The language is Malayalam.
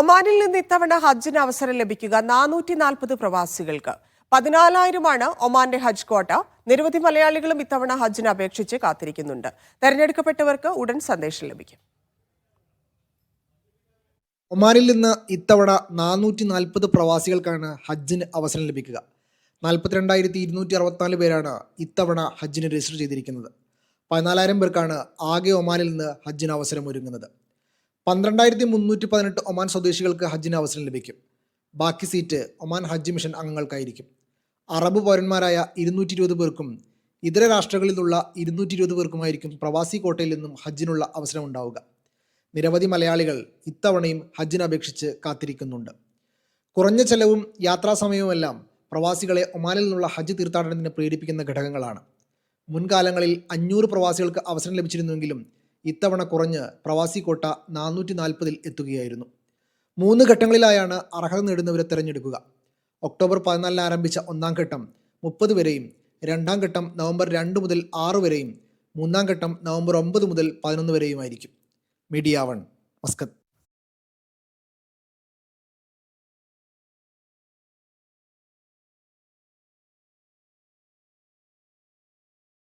ഒമാനിൽ നിന്ന് ഇത്തവണ ഹജ്ജിന് അവസരം ലഭിക്കുക നാനൂറ്റി നാൽപ്പത് പ്രവാസികൾക്ക്. പതിനാലായിരമാണ് ഒമാന്റെ ഹജ്ജ് കോട്ട നിരവധി മലയാളികളും ഇത്തവണ ഹജ്ജിന് അപേക്ഷിച്ച് കാത്തിരിക്കുന്നുണ്ട്. തെരഞ്ഞെടുക്കപ്പെട്ടവർക്ക് ഉടൻ സന്ദേശം ലഭിക്കും. ഒമാനിൽ നിന്ന് ഇത്തവണ നാനൂറ്റി നാൽപ്പത് പ്രവാസികൾക്കാണ് ഹജ്ജിന് അവസരം ലഭിക്കുക. നാൽപ്പത്തിരണ്ടായിരത്തി ഇരുന്നൂറ്റി അറുപത്തിനാല് പേരാണ് ഇത്തവണ ഹജ്ജിന് രജിസ്റ്റർ ചെയ്തിരിക്കുന്നത്. പതിനാലായിരം പേർക്കാണ് ആകെ ഒമാനിൽ നിന്ന് ഹജ്ജിന് അവസരം ഒരുങ്ങുന്നത്. പന്ത്രണ്ടായിരത്തി മുന്നൂറ്റി പതിനെട്ട് ഒമാൻ സ്വദേശികൾക്ക് ഹജ്ജിന് അവസരം ലഭിക്കും. ബാക്കി സീറ്റ് ഒമാൻ ഹജ്ജ് മിഷൻ അംഗങ്ങൾക്കായിരിക്കും. അറബ് പൗരന്മാരായ ഇരുന്നൂറ്റി ഇരുപത് പേർക്കും ഇതര രാഷ്ട്രങ്ങളിൽ നിന്നുള്ള ഇരുന്നൂറ്റി ഇരുപത് പേർക്കുമായിരിക്കും പ്രവാസി കോട്ടയിൽ നിന്നും ഹജ്ജിനുള്ള അവസരം ഉണ്ടാവുക. നിരവധി മലയാളികൾ ഇത്തവണയും ഹജ്ജിന് അപേക്ഷിച്ച് കാത്തിരിക്കുന്നുണ്ട്. കുറഞ്ഞ ചെലവും യാത്രാ സമയവുമെല്ലാം പ്രവാസികളെ ഒമാനിൽ നിന്നുള്ള ഹജ്ജ് തീർത്ഥാടനത്തിന് പ്രേരിപ്പിക്കുന്ന ഘടകങ്ങളാണ്. മുൻകാലങ്ങളിൽ അഞ്ഞൂറ് പ്രവാസികൾക്ക് അവസരം ലഭിച്ചിരുന്നുവെങ്കിലും ഇത്തവണ കുറഞ്ഞ് പ്രവാസി കോട്ട നാനൂറ്റി നാൽപ്പതിൽ എത്തുകയായിരുന്നു. മൂന്ന് ഘട്ടങ്ങളിലായാണ് അർഹത നേടുന്നവരെ തിരഞ്ഞെടുക്കുക. ഒക്ടോബർ പതിനാലിന് ആരംഭിച്ച ഒന്നാം ഘട്ടം മുപ്പത് വരെയും രണ്ടാം ഘട്ടം നവംബർ രണ്ട് മുതൽ ആറ് വരെയും മൂന്നാം ഘട്ടം നവംബർ ഒമ്പത് മുതൽ പതിനൊന്ന് വരെയുമായിരിക്കും. Media one Muscat.